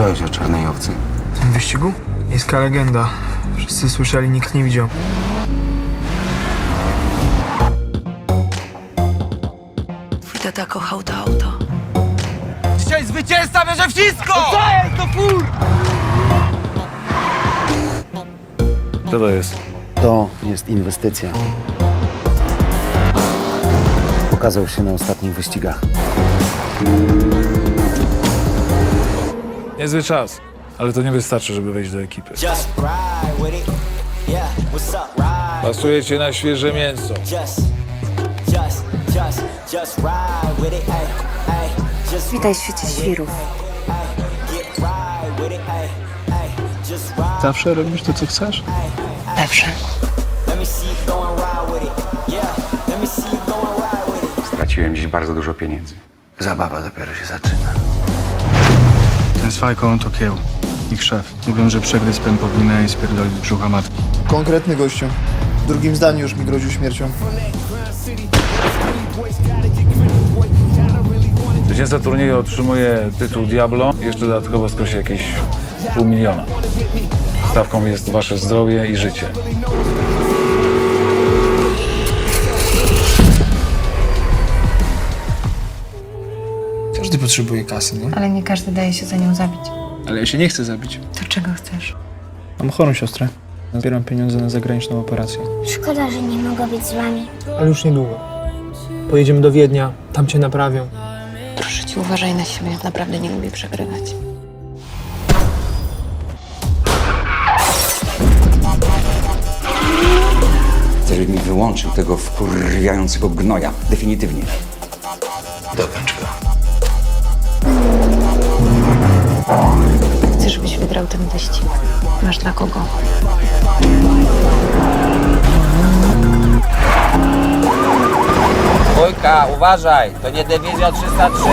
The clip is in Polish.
Słyszałeś o czarnej owcy? W tym wyścigu? Miejska legenda. Wszyscy słyszeli, nikt nie widział. Twój tata kochał to auto. Dzisiaj zwycięzca bierze wszystko! Co jest to fur? Co to jest? To jest inwestycja. Pokazał się na ostatnich wyścigach. Niezły czas, ale to nie wystarczy, żeby wejść do ekipy. Just ride with it. Yeah, what's up, ride? Pasujecie na świeże mięso. Just, just, just, just ride with it. Ay, ay, just Witaj w świecie świrów. get ride with it. Ay, ay, just ride. Zawsze robisz to, co chcesz? Zawsze. Let me see you go and ride with it. Yeah, let me see you go and ride with it. Straciłem dziś bardzo dużo pieniędzy. Zabawa dopiero się zaczyna. Z fajką to kieł. Ich szef. Mówią, że przegryzł pępowinę i spierdolił z brzucha matki. Konkretny gościu. W drugim zdaniu już mi groził śmiercią. Zwycięzca turnieju otrzymuje tytuł Diablo i jeszcze dodatkowo skrosi jakieś pół miliona. Stawką jest wasze zdrowie i życie. Potrzebuje kasy, nie? Ale nie każdy daje się za nią zabić. Ale ja się nie chcę zabić. To czego chcesz? Mam chorą siostrę. Zbieram pieniądze na zagraniczną operację. Szkoda, że nie mogę być z wami. Ale już niedługo. Pojedziemy do Wiednia, tam cię naprawią. Proszę cię, uważaj na siebie. Naprawdę nie lubię przegrywać. Chcę, żebyś mi wyłączył tego wkurwiającego gnoja. Definitywnie. Dokończ go. Chcę, żebyś wygrał ten wyścig. Masz dla kogo? Wojka, uważaj, to nie dywizja 303.